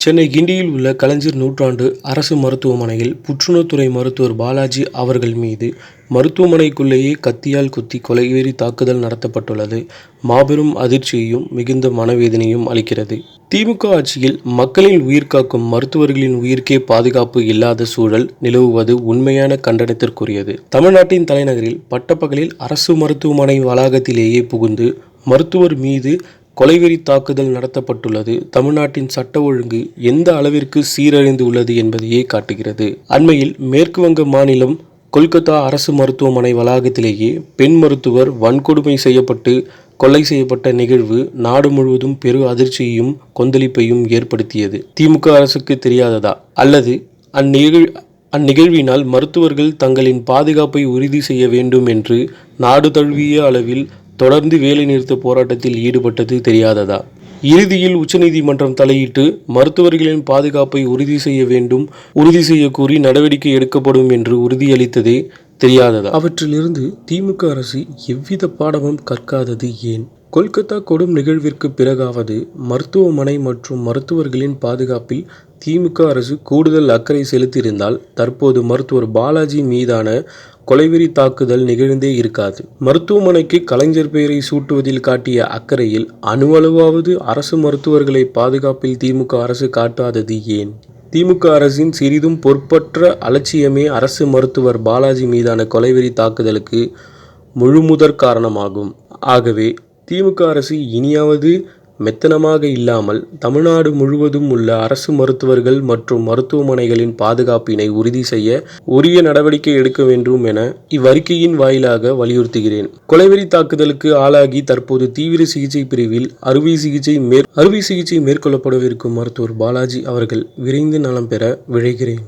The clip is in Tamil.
சென்னை கிண்டியில் உள்ள கலைஞர் நூற்றாண்டு அரசு மருத்துவமனையில் புற்றுநோய்த்துறை மருத்துவர் பாலாஜி அவர்கள் மீது மருத்துவமனைக்குள்ளேயே கத்தியால் குத்தி கொலைவெறி தாக்குதல் நடத்தப்பட்டுள்ளது மாபெரும் அதிர்ச்சியையும் மிகுந்த மனவேதனையும் அளிக்கிறது. திமுக ஆட்சியில் மக்களின் உயிர் காக்கும் மருத்துவர்களின் உயிருக்கே பாதுகாப்பு இல்லாத சூழல் நிலவுவது உண்மையான கண்டனத்திற்குரியது. தமிழ்நாட்டின் தலைநகரில் பட்டப்பகலில் அரசு மருத்துவமனை வளாகத்திலேயே புகுந்து மருத்துவர் மீது கொலைவெறி தாக்குதல் நடத்தப்பட்டுள்ளது தமிழ்நாட்டின் சட்ட ஒழுங்கு எந்த அளவிற்கு சீரழிந்து உள்ளது என்பதையே காட்டுகிறது. அண்மையில் மேற்கு வங்க மாநிலம் கொல்கத்தா அரசு மருத்துவமனை வளாகத்திலேயே பெண் மருத்துவர் வன்கொடுமை செய்யப்பட்டு கொலை செய்யப்பட்ட நிகழ்வு நாடு முழுவதும் பெரு அதிர்ச்சியையும் கொந்தளிப்பையும் ஏற்படுத்தியது. திமுக அரசுக்கு தெரியாததா? அல்லது அந்நிகழ் அந்நிகழ்வினால் மருத்துவர்கள் தங்களின் பாதுகாப்பை உறுதி செய்ய வேண்டும் என்று நாடு தழுவிய அளவில் தொடர்ந்து வேலைநிறுத்த போராட்டத்தில் ஈடுபட்டது தெரியாததா? இறுதியில் உச்சநீதிமன்றம் தலையிட்டு மருத்துவர்களின் பாதுகாப்பை உறுதி செய்ய வேண்டும் உறுதி செய்ய கூறி நடவடிக்கை எடுக்கப்படும் என்று உறுதியளித்ததே தெரியாததா? அவற்றிலிருந்து திமுக அரசு எவ்வித பாடமும் கற்காதது ஏன்? கொல்கத்தா கொடும் நிகழ்விற்கு பிறகாவது மருத்துவமனை மற்றும் மருத்துவர்களின் பாதுகாப்பில் திமுக அரசு கூடுதல் அக்கறை செலுத்தியிருந்தால் தற்போது மருத்துவர் பாலாஜி மீதான கொலைவெறி தாக்குதல் நிகழ்ந்தே இருக்காது. மருத்துவமனைக்கு கலைஞர் பெயரை சூட்டுவதில் காட்டிய அக்கறையில் அணுவளவாவது அரசு மருத்துவர்களை பாதுகாப்பில் திமுக அரசு காட்டாதது ஏன்? திமுக அரசின் சிறிதும் பொறுப்பற்ற அலட்சியமே அரசு மருத்துவர் பாலாஜி மீதான கொலைவெறி தாக்குதலுக்கு முழுமுதற் காரணமாகும். ஆகவே திமுக அரசு இனியாவது மெத்தனமாக இல்லாமல் தமிழ்நாடு முழுவதும் உள்ள அரசு மருத்துவர்கள் மற்றும் மருத்துவமனைகளின் பாதுகாப்பினை உறுதி செய்ய உரிய நடவடிக்கை எடுக்க வேண்டும் என இவ்வறிக்கையின் வாயிலாக வலியுறுத்துகிறேன். கொலைவெறி தாக்குதலுக்கு ஆளாகி தற்போது தீவிர சிகிச்சை பிரிவில் அறுவை சிகிச்சை மேற் அறுவை சிகிச்சை மேற்கொள்ளப்படவிருக்கும் மருத்துவர் பாலாஜி அவர்கள் விரைந்து நலம் பெற விழைகிறேன்.